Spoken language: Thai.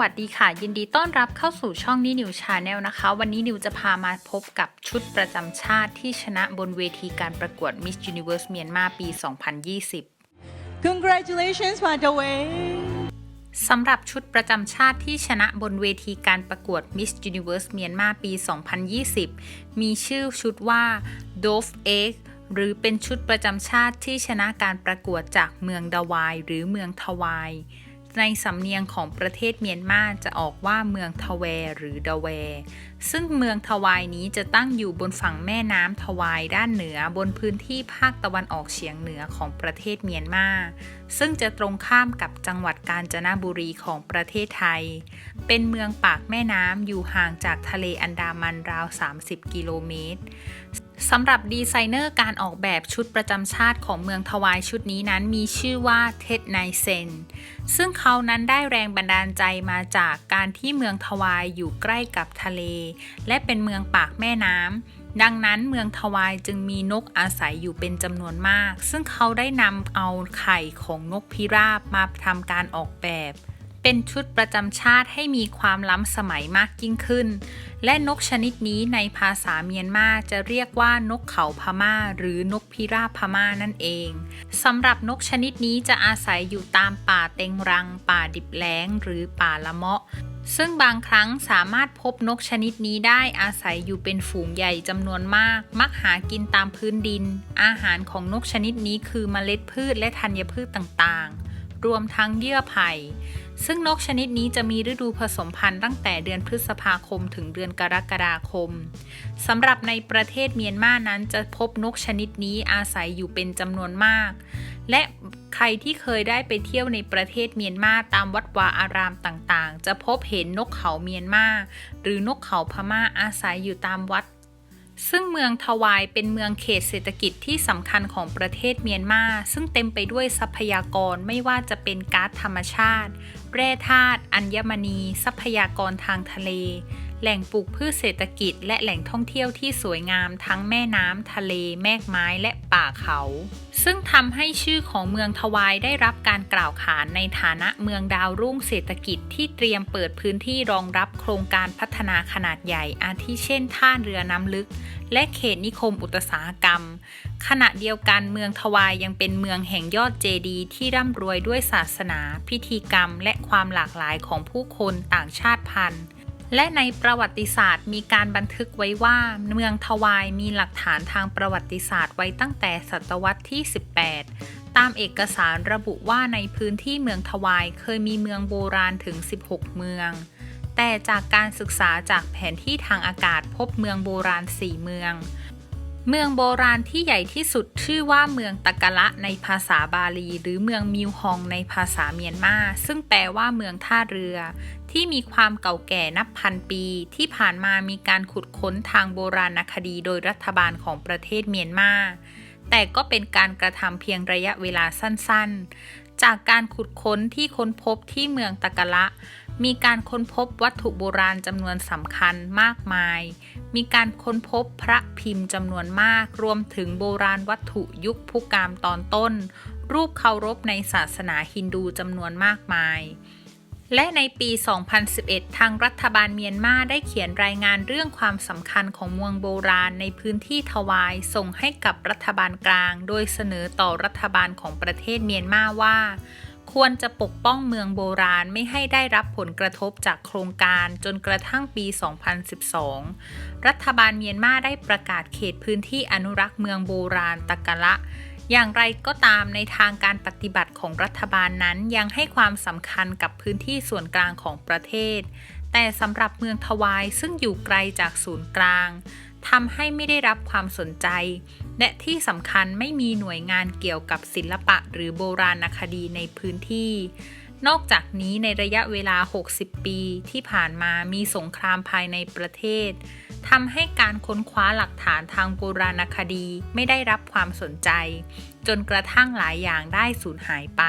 วัสดีค่ะ ยินดีต้อนรับเข้าสู่ช่องนี้นิวชาแนลนะคะ วันนี้นิวจะพามาพบกับชุดประจำชาติที่ชนะบนเวทีการประกวด Miss Universe เมียนมาปี 2020 Congratulations by the way สำหรับชุดประจำชาติที่ชนะบนเวทีการประกวด Miss Universe เมียนมาปี 2020 มีชื่อชุดว่า Dove Egg หรือเป็นชุดประจำชาติที่ชนะการประกวดจากเมืองดาวายหรือเมืองทวาย ในสำเนียงของประเทศเมียนมาจะออกว่าเมืองทแวหรือดาแว ซึ่งเมืองทวายนี้จะตั้งอยู่บนฝั่งแม่น้ำทวายด้านเหนือบนพื้นที่ภาคตะวันออกเฉียงเหนือของประเทศเมียนมา ซึ่งจะตรงข้ามกับจังหวัดกาญจนบุรีของประเทศไทย เป็นเมืองปากแม่น้ำอยู่ห่างจากทะเลอันดามันราว 30 กิโลเมตร สำหรับดีไซเนอร์การออกแบบชุดประจำชาติของเมืองทวายชุดนี้นั้นมีชื่อว่าเท็ดไนเซน ซึ่งเขานั้นได้แรงบันดาลใจมาจากการที่เมืองทวายอยู่ใกล้กับทะเล และเป็นเมืองปากแม่น้ำ ดังนั้นเมืองทวายจึงมีนกอาศัยอยู่เป็นจำนวนมาก ซึ่งเขาได้นำเอาไข่ของนกพิราบมาทำการออกแบบ เป็นชุดประจำชาติให้มีความล้ำสมัยมากยิ่งขึ้น และนกชนิดนี้ในภาษาเมียนมาจะเรียกว่านกเขาพม่า หรือนกพิราบพม่านั่นเองสำหรับนกชนิดนี้จะอาศัยอยู่ตามป่าเต็งรัง ป่าดิบแล้ง หรือป่าละเมาะ ซึ่งบางครั้งสามารถพบนกชนิดนี้ได้อาศัยอยู่เป็นฝูงใหญ่จำนวนมาก มักหากินตามพื้นดิน อาหารของนกชนิดนี้คือเมล็ดพืชและธัญพืชต่างๆ รวมทั้งเยื่อไผ่ซึ่งนกชนิดนี้จะมีฤดูผสมพันธุ์ตั้งแต่เดือนพฤษภาคมถึงเดือนกรกฎาคมสำหรับในประเทศเมียนมานั้นจะพบนกชนิดนี้อาศัยอยู่เป็นจำนวนมาก และใครที่เคยได้ไปเที่ยวในประเทศเมียนมาตามวัดวาอารามต่างๆ จะพบเห็นนกเขาเมียนมาหรือนกเขาพม่าอาศัยอยู่ตามวัด ซึ่งเมืองทวายเป็นเมืองเขตเศรษฐกิจที่สำคัญของประเทศเมียนมา ซึ่งเต็มไปด้วยทรัพยากรไม่ว่าจะเป็นก๊าซธรรมชาติ แร่ธาตุ อัญมณี ทรัพยากรทางทะเล แหล่งปลูกพืชเศรษฐกิจ และแหล่งท่องเที่ยวที่สวยงามทั้งแม่น้ำทะเล แมกไม้และป่าเขา ซึ่งทำให้ชื่อของเมืองทวายได้รับการกล่าวขานในฐานะเมืองดาวรุ่งเศรษฐกิจที่เตรียมเปิดพื้นที่รองรับโครงการพัฒนาขนาดใหญ่ อาทิเช่นท่าเรือน้ำลึก และเขตนิคมอุตสาหกรรม ขณะเดียวกันเมืองทวายยังเป็นเมืองแห่งยอดเจดีย์ที่ร่ำรวยด้วยศาสนา พิธีกรรม และความหลากหลายของผู้คนต่างชาติพันธุ์ และในประวัติศาสตร์มีการบันทึกไว้ว่าเมืองทวายมีหลักฐานทางประวัติศาสตร์ไว้ตั้งแต่ศตวรรษที่ 18 ตามเอกสารระบุว่าในพื้นที่เมืองทวายเคยมีเมืองโบราณถึง 16 เมือง แต่จากการศึกษาจากแผนที่ทางอากาศพบเมืองโบราณ 4 เมือง เมืองโบราณที่ใหญ่ที่สุดชื่อว่าเมืองตะกะละในภาษาบาลี หรือเมืองมิวฮองในภาษาเมียนมา ซึ่งแปลว่าเมืองท่าเรือ ที่มีความเก่าแก่นับพันปี ที่ผ่านมามีการขุดค้นทางโบราณคดีโดยรัฐบาลของประเทศเมียนมา แต่ก็เป็นการกระทำเพียงระยะเวลาสั้นๆ จากการขุดค้นที่ค้นพบที่เมืองตะกะละ มีการค้นพบวัตถุโบราณจำนวนสำคัญมากมาย มีการค้นพบพระพิมพ์จำนวนมาก รวมถึงโบราณวัตถุยุคพุกามตอนต้น รูปเคารพในศาสนาฮินดูจำนวนมากมาย และในปี 2011 ทางรัฐบาลเมียนมาได้เขียนรายงานเรื่องความสำคัญของเมืองโบราณในพื้นที่ทวายส่งให้กับรัฐบาลกลาง โดยเสนอต่อรัฐบาลของประเทศเมียนมาว่า ควรจะปกป้องเมืองโบราณไม่ให้ได้รับผลกระทบจากโครงการจนกระทั่งปี 2012 รัฐบาลเมียนมาได้ประกาศเขตพื้นที่อนุรักษ์เมืองโบราณตะกะละ อย่างไรก็ตามในทางการปฏิบัติของรัฐบาลนั้นยังให้ความสำคัญกับพื้นที่ส่วนกลางของประเทศ แต่สำหรับเมืองทวายซึ่งอยู่ไกลจากศูนย์กลาง ทำให้ไม่ได้รับความสนใจ และที่สำคัญไม่มีหน่วยงานเกี่ยวกับศิลปะหรือโบราณคดีในพื้นที่ นอกจากนี้ในระยะเวลา 60 ปีที่ผ่านมามีสงครามภายในประเทศทำให้การค้นคว้าหลักฐานทางโบราณคดีไม่ได้รับความสนใจ จนกระทั่งหลายอย่างได้สูญหายไป